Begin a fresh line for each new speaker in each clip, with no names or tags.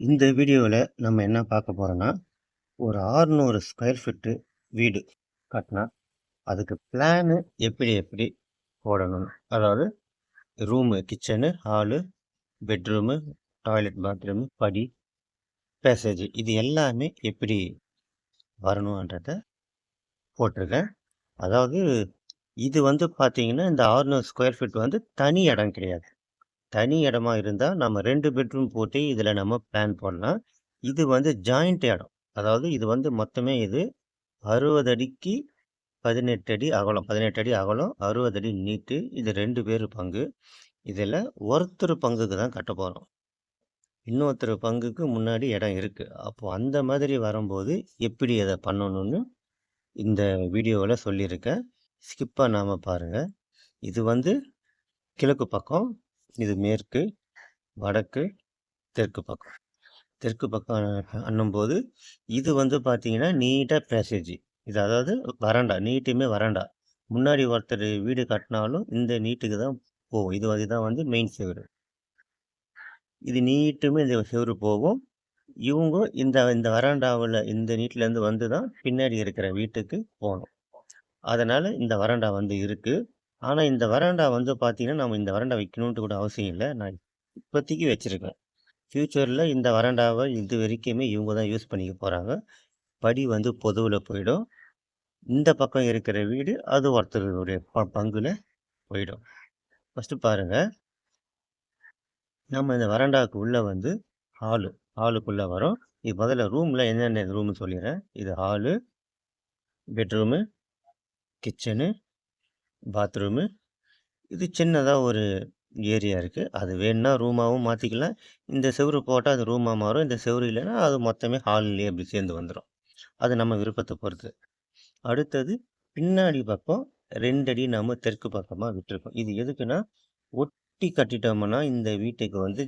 இந்த வீடியோவில் நம்ம என்ன பார்க்க போகிறோன்னா ஒரு 600 ஸ்கொயர் ஃபீட்டு வீடு கட்டினா அதுக்கு பிளானு எப்படி எப்படி போடணும்? அதாவது room kitchen hall bedroom toilet bathroom படி பேசேஜ் இது எல்லாமே எப்படி வரணுன்றத போட்டிருக்கேன். அதாவது இது வந்து பார்த்தீங்கன்னா இந்த 600 ஸ்கொயர் ஃபீட் வந்து தனி இடம் கிடையாது. தனி இடமா இருந்தால் நம்ம ரெண்டு பெட்ரூம் போட்டு இதில் நம்ம பிளான் பண்ணலாம். இது வந்து ஜாயிண்ட் இடம். அதாவது இது வந்து மொத்தமே இது அறுபது அடிக்கு பதினெட்டு அடி அகலம். பதினெட்டு அடி அகலம் அறுபது அடி நீட்டு. இது ரெண்டு பேர் பங்கு. இதில் ஒருத்தர் பங்குக்கு தான் கட்ட போகிறோம் இன்னொருத்தர் பங்குக்கு முன்னாடி இடம் இருக்குது அப்போது அந்த மாதிரி வரும்போது எப்படி அதை பண்ணணும்னு இந்த வீடியோவில் சொல்லியிருக்கேன். ஸ்கிப்பாக நாம் பாருங்கள் இது வந்து கிழக்கு பக்கம். இது மேற்கு வடக்கு தெற்கு பக்கம். தெற்கு பக்கம் அண்ணும்போது இது வந்து பார்த்தீங்கன்னா நீட்டாக பேசேஜ் இது அதாவது வராண்டா நீட்டுமே வராண்டா முன்னாடி ஒருத்தர் வீடு கட்டினாலும் இந்த நீட்டுக்கு தான் போகும். இது வந்து தான் வந்து மெயின் செவரு. இது நீட்டுமே இந்த செவரு போகும். இவங்க இந்த இந்த வராண்டாவில் இந்த நீட்டிலேருந்து வந்து தான் பின்னாடி இருக்கிற வீட்டுக்கு போகணும். அதனால் இந்த வராண்டா வந்து இருக்குது ஆனால் இந்த வராண்டா வந்து பார்த்தீங்கன்னா நம்ம இந்த வராண்டா வைக்கணுன்ட்டு கூட அவசியம் இல்லை. நான் இப்போதைக்கு வச்சுருக்கேன். ஃப்யூச்சரில் இந்த வராண்டாவை இது வரைக்குமே இவங்க தான் யூஸ் பண்ணிக்க போகிறாங்க படி வந்து பொதுவில் போயிடும். இந்த பக்கம் இருக்கிற வீடு அது ஒருத்தருடைய ப பங்குல போயிடும். ஃபஸ்ட்டு பாருங்கள் நம்ம இந்த வராண்டாவுக்கு உள்ளே வந்து ஹாலு ஹாலுக்குள்ளே வரும். இது முதல்ல ரூமில் என்னென்ன ரூம்னு சொல்லிடுறேன். இது ஹாலு பெட்ரூமு கிச்சனு பாத்ரூமு. இது சின்னதாக ஒரு ஏரியா இருக்குது அது வேணும்னா ரூமாகவும் மாற்றிக்கலாம் இந்த செவுரு போட்டால் அது ரூமாக மாறும். இந்த செவுரு இல்லைன்னா அது மொத்தமே ஹால்லேயே அப்படி சேர்ந்து வந்துடும் அது நம்ம விருப்பத்தை பொறுத்து. அடுத்தது பின்னாடி பக்கம் ரெண்டடி நம்ம தெற்கு பக்கமாக விட்டுருக்கோம். இது எதுக்குன்னா ஒட்டி கட்டிட்டோம்னா இந்த வீட்டுக்கு வந்து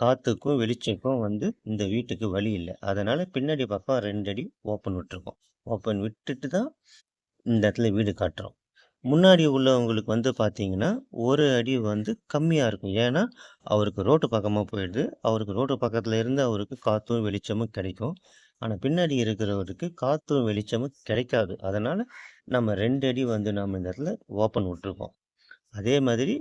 காற்றுக்கும் வெளிச்சக்கும் வந்து இந்த வீட்டுக்கு வழி இல்லை. அதனால் பின்னாடி பக்கம் ரெண்டடி ஓப்பன் விட்டுருக்கோம். ஓப்பன் விட்டுட்டு தான் இந்த இடத்துல வீடு காட்டுறோம். முன்னாடி உள்ளவங்களுக்கு வந்து பார்த்தீங்கன்னா ஒரு அடி வந்து கம்மியாக இருக்கும். ஏன்னா அவருக்கு ரோட்டு பக்கமாக போயிடுது. அவருக்கு ரோட்டு பக்கத்தில் இருந்து அவருக்கு காற்றும் வெளிச்சமும் கிடைக்கும். ஆனால் பின்னாடி இருக்கிறவருக்கு காற்றும் வெளிச்சமும் கிடைக்காது. அதனால் நம்ம ரெண்டு அடி வந்து நம்ம இந்த இடத்துல ஓப்பன் விட்ருக்கோம் அதே மாதிரி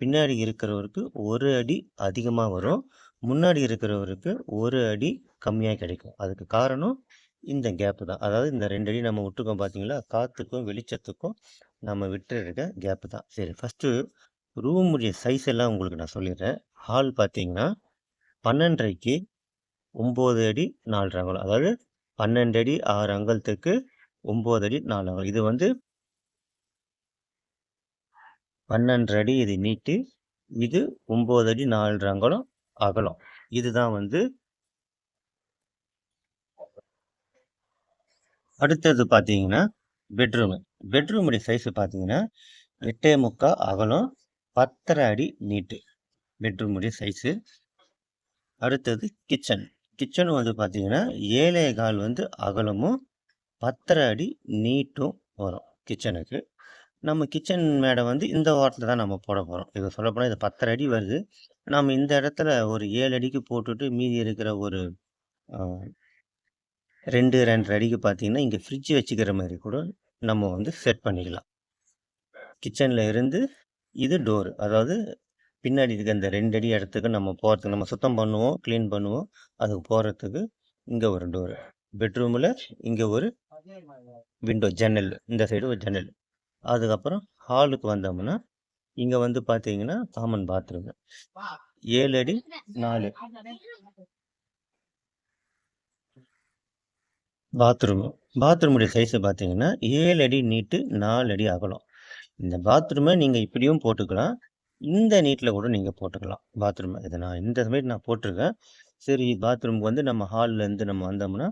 பின்னாடி இருக்கிறவருக்கு ஒரு அடி அதிகமாக வரும். முன்னாடி இருக்கிறவருக்கு ஒரு அடி கம்மியாக கிடைக்கும். அதுக்கு காரணம் இந்த கேப்பு தான். அதாவது இந்த ரெண்டு அடி நம்ம விட்டுருக்கோம் பார்த்தீங்களா? காற்றுக்கும் வெளிச்சத்துக்கும் நம்ம விட்டுருக்க கேப்பு தான். சரி ஃபஸ்ட்டு ரூமுடைய சைஸ் எல்லாம் உங்களுக்கு நான் சொல்லிடுறேன். ஹால் பார்த்தீங்கன்னா பன்னெண்டரைக்கு ஒம்பது அடி நாலு அங்கலம் அதாவது பன்னெண்டு அடி ஆறு அங்கலத்துக்கு ஒம்பது அடி நாலு அங்கலம் இது வந்து பன்னெண்டு அடி இது நீட்டு இது ஒம்பது அடி நாலு அங்கலம் அகலம். இதுதான் வந்து அடுத்தது பார்த்தீங்கன்னா பெட்ரூமு பெட்ரூமுடைய சைஸு பார்த்தீங்கன்னா எட்டே முக்கா அகலம் பத்தரை அடி நீட்டு. பெட்ரூமுடைய சைஸு அடுத்தது கிச்சன் கிச்சன் வந்து பார்த்தீங்கன்னா ஏழே கால் வந்து அகலமும் பத்தரை அடி நீட்டும் வரும் கிச்சனுக்கு நம்ம கிச்சன் மேடை வந்து இந்த ஓரத்தில் தான் நம்ம போட போகிறோம் இது சொல்லப்போனால் இது பத்தரை அடி வருது. நம்ம இந்த இடத்துல ஒரு ஏழு அடிக்கு போட்டுட்டு மீதி இருக்கிற ஒரு ரெண்டு ரெண்டரை அடிக்கு பார்த்தீங்கன்னா இங்கே ஃப்ரிட்ஜ் வச்சுக்கிற மாதிரி கூட நம்ம வந்து செட் பண்ணிக்கலாம். கிச்சனில் இருந்து இது டோரு அதாவது பின்னாடி இருக்க இந்த ரெண்டு அடி இடத்துக்கு நம்ம போகிறதுக்கு நம்ம சுத்தம் பண்ணுவோம் க்ளீன் பண்ணுவோம் அதுக்கு போகிறதுக்கு இங்கே ஒரு டோரு பெட்ரூமில் இங்கே ஒரு விண்டோ ஜன்னல் இந்த சைடு ஒரு ஜன்னல். அதுக்கப்புறம் ஹாலுக்கு வந்தோம்னா இங்கே வந்து பார்த்தீங்கன்னா காமன் பாத்ரூம் ஏழு அடி நாலு. பாத்ரூமு பாத்ரூமுடைய சைஸு பார்த்தீங்கன்னா ஏழு அடி நீட்டு நாலு அடி அகலம். இந்த பாத்ரூமை நீங்கள் இப்படியும் போட்டுக்கலாம். இந்த நீட்டில் கூட நீங்கள் போட்டுக்கலாம் பாத்ரூமை இதை நான் இந்த சைடு நான் போட்டிருக்கேன். சரி பாத்ரூமுக்கு வந்து நம்ம ஹால்லேருந்து நம்ம வந்தோம்னா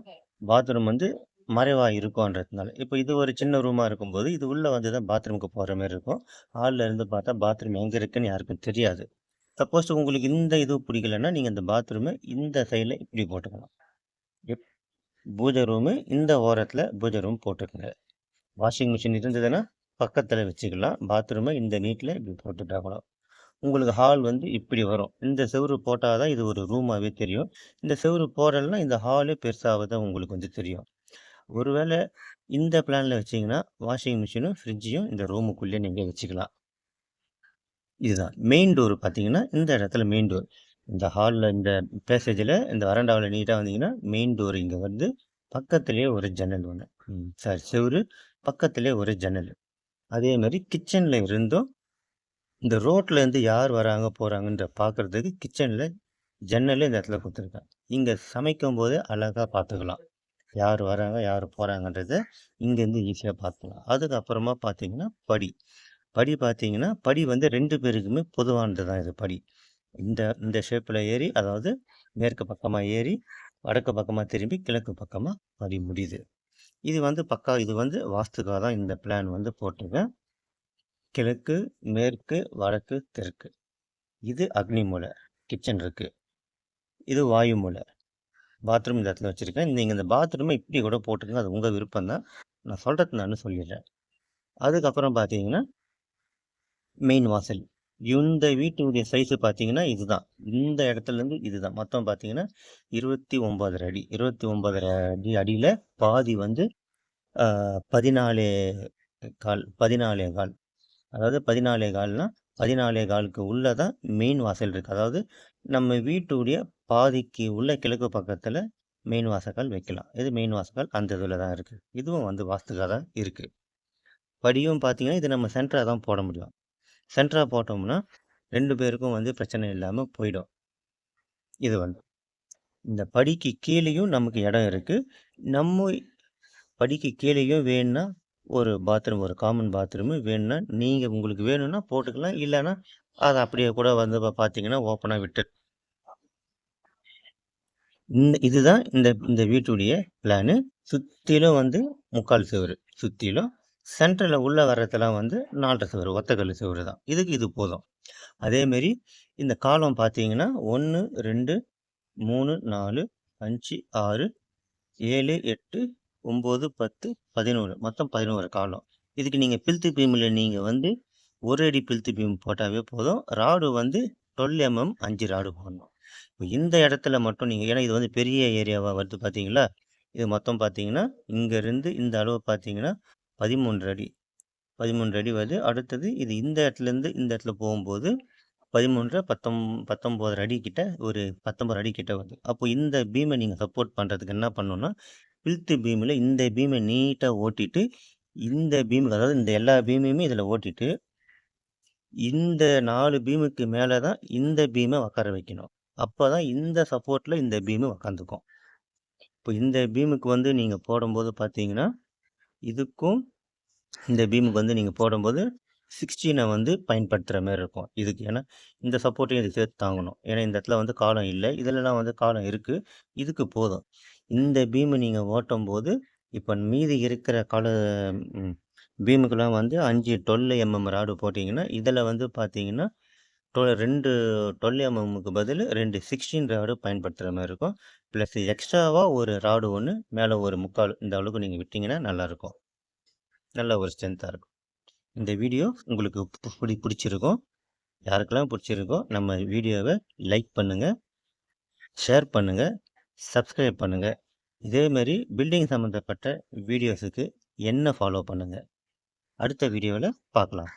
பாத்ரூம் வந்து மறைவாக இருக்கும்ன்றதுனால இப்போ இது ஒரு சின்ன ரூமாக இருக்கும்போது இது உள்ளே வந்து தான் பாத்ரூமுக்கு போகிற மாதிரி இருக்கும். ஹாலில் இருந்து பார்த்தா பாத்ரூம் எங்கே இருக்குன்னு யாருக்கும் தெரியாது. சப்போஸ் உங்களுக்கு இந்த இது பிடிக்கலன்னா நீங்கள் இந்த பாத்ரூமை இந்த சைடில் இப்படி போட்டுக்கலாம். எப் பூஜை ரூமு இந்த ஓரத்தில் பூஜை ரூம் போட்டுக்கோங்க வாஷிங் மிஷின் இருந்ததுன்னா பக்கத்தில் வச்சுக்கலாம் பாத்ரூமை இந்த நீட்டில் இப்படி போட்டுட்டாக்கணும் உங்களுக்கு ஹால் வந்து இப்படி வரும். இந்த செவுரு போட்டால் தான் இது ஒரு ரூமாகவே தெரியும். இந்த செவுரு போடலைன்னா இந்த ஹாலே பெருசாக தான் உங்களுக்கு வந்து தெரியும். ஒருவேளை இந்த பிளானில் வச்சீங்கன்னா, வாஷிங் மிஷினும், ஃப்ரிட்ஜையும் இந்த ரூமுக்குள்ளேயே நீங்கள் வச்சுக்கலாம். இதுதான். மெயின் டோர் பார்த்தீங்கன்னா, இந்த இடத்துல மெயின் டோர். இந்த ஹாலில் இந்த பேசேஜில் இந்த வராண்டாவில் நீட்டாக வந்தீங்கன்னா, மெயின் டோர் இங்கே வந்து பக்கத்துலேயே ஒரு ஜன்னல் ஒன்று ம். சாரி செவுரு, பக்கத்துலேயே ஒரு ஜன்னல். அதே மாதிரி கிச்சனில் இருந்தும் இந்த ரோட்ல இருந்து யார் வராங்க, போகிறாங்கன்ற பார்க்குறதுக்கு கிச்சனில் ஜன்னல் இந்த இடத்துல கொடுத்துருக்கேன் இங்கே சமைக்கும் போதே அழகாக பார்த்துக்கலாம். யார் வராங்க, யார் போகிறாங்கன்றத இங்கேருந்து ஈஸியாக பார்த்துக்கலாம். அதுக்கப்புறமா பார்த்தீங்கன்னா, படி. படி பார்த்தீங்கன்னா, படி வந்து ரெண்டு பேருக்குமே பொதுவானது தான் இது படி. இந்த இந்த ஷேப்பில் ஏறி, அதாவது மேற்கு பக்கமாக ஏறி, வடக்கு பக்கமாக திரும்பி, கிழக்கு பக்கமாக படி முடியுது. இது வந்து பக்கா இது வந்து வாஸ்துக்காக தான் இந்த பிளான் வந்து போட்டிருக்கேன். கிழக்கு, மேற்கு, வடக்கு, தெற்கு. இது அக்னி மூலை. கிச்சன் இருக்குது இது வாயு மூலை. பாத்ரூம் இந்த இடத்துல வச்சுருக்கேன் நீங்கள் இந்த பாத்ரூமை இப்படி கூட போட்டுக்கங்க. அது உங்கள் விருப்பம் தான். நான் சொல்கிறது நான் சொல்லிடுறேன். அதுக்கப்புறம் பார்த்தீங்கன்னா மெயின் வாசல். இந்த வீட்டுடைய சைஸு பார்த்தீங்கன்னா, இதுதான். இந்த இடத்துலருந்து இதுதான். மொத்தம் பார்த்தீங்கன்னா, 29 அடி. 29 அடி அடியில் பாதி வந்து பதினாலே கால் 14 கால். அதாவது 14 கால்னா, 14 காலுக்கு உள்ளே தான் மெயின் வாசல் இருக்குது அதாவது நம்ம வீட்டுடைய பாதிக்கு உள்ள கிழக்கு பக்கத்தில் மெயின் வாசக்கால் வைக்கலாம். இது மெயின் வாசக்கால் அந்த இதில் தான் இருக்குது இதுவும் வந்து வாஸ்துக்காக தான் இருக்குது படியும் பார்த்தீங்கன்னா, இது நம்ம சென்டராக தான் போட முடியும். சென்டராக போட்டோம்னா, ரெண்டு பேருக்கும் வந்து பிரச்சனை இல்லாமல் போயிடும். இது வந்து. இந்த படிக்கு கீழேயும் நமக்கு இடம் இருக்குது நம்ம படிக்கு கீழேயும் வேணும்னா, ஒரு பாத்ரூம் ஒரு காமன் பாத்ரூமு வேணும்னா, நீங்கள் உங்களுக்கு வேணும்னா போட்டுக்கலாம். இல்லைன்னா அதை அப்படியே கூட வந்து பார்த்தீங்கன்னா, ஓப்பனாக விட்டு இந்த இதுதான் இந்த இந்த வீட்டுடைய பிளானு. சுற்றிலும் வந்து முக்கால் சுவர் சுற்றிலும் சென்டரில் உள்ள வர்றதெல்லாம் வந்து 4 1/2 செவுரு. ஒத்த கல்லு செவுரு தான். இதுக்கு இது போதும். அதேமாரி இந்த காலம் பார்த்தீங்கன்னா, 1, 2, 3, 4, 5, 6, 7, 8, 9, 10, 11 மொத்தம் 11 காலம். இதுக்கு நீங்கள் பில்த்து பீமில் நீங்கள் வந்து ஒரு அடி பில்த்து பீம் போட்டாவே போதும். ராடு வந்து 12 எம்எம் அஞ்சு ராடு போடணும். இப்போ இந்த இடத்துல மட்டும் நீங்கள் ஏன்னா இது வந்து பெரிய ஏரியாவாக வருது பார்த்தீங்களா? இது மொத்தம் பார்த்தீங்கன்னா, இங்கேருந்து இந்த அளவு பார்த்தீங்கன்னா, 13 அடி. 13 அடி வருது. அடுத்தது இது இந்த இடத்துலேருந்து இந்த இடத்துல போகும்போது 13 பத்தொம் 19 அடி கிட்ட ஒரு 19 அடி கிட்ட வருது. அப்போ இந்த பீமை நீங்கள் சப்போர்ட் பண்ணுறதுக்கு என்ன பண்ணணும்னா, பில்த்து பீமில் இந்த பீமை நீட்டாக ஓட்டிட்டு, இந்த பீமுக்கு அதாவது இந்த எல்லா பீமையுமே இதில் ஓட்டிட்டு இந்த நாலு பீமுக்கு மேலே தான் இந்த பீமை உக்கார வைக்கணும். அப்போ தான் இந்த சப்போர்ட்டில் இந்த பீமு உக்காந்துக்கும் இப்போ இந்த பீமுக்கு வந்து நீங்கள் போடும்போது பார்த்தீங்கன்னா, இதுக்கும் இந்த பீமுக்கு வந்து நீங்கள் போடும்போது 16 வந்து பயன்படுத்துகிற மாதிரி இருக்கும். இதுக்கு ஏன்னா, இந்த சப்போர்ட்டையும் இது சேர்த்து தாங்கணும். ஏன்னா இந்த இடத்துல வந்து காலம் இல்லை இதிலலாம் வந்து காலம் இருக்குது இதுக்கு போதும். இந்த பீமு நீங்கள் ஓட்டும் ஓட்டும்போது, இப்போ மீதி இருக்கிற கால ம் பீமுக்கெல்லாம் வந்து 5 12 எம்எம் ராடு போட்டிங்கன்னா இதில் வந்து பார்த்தீங்கன்னா, டொ 2 12 எம்எம்முக்கு பதில் ரெண்டு சிக்ஸ்டீன் ராடு பயன்படுத்துகிற மாதிரி இருக்கும். ப்ளஸ் எக்ஸ்ட்ராவாக ஒரு ராடு ஒன்று மேலே ஒரு 3/4 இந்த அளவுக்கு நீங்கள் விட்டிங்கன்னா நல்லாயிருக்கும் நல்ல ஒரு ஸ்ட்ரென்த்தாக இருக்கும். இந்த வீடியோ உங்களுக்கு பிடி பிடிச்சிருக்கும் யாருக்கெல்லாம் பிடிச்சிருக்கோ நம்ம வீடியோவை லைக் பண்ணுங்கள் ஷேர் பண்ணுங்கள் சப்ஸ்கிரைப் பண்ணுங்கள் இதேமாரி பில்டிங் சம்மந்தப்பட்ட வீடியோஸுக்கு என்ன ஃபாலோ பண்ணுங்கள் அடுத்த வீடியோவில் பார்க்கலாம்.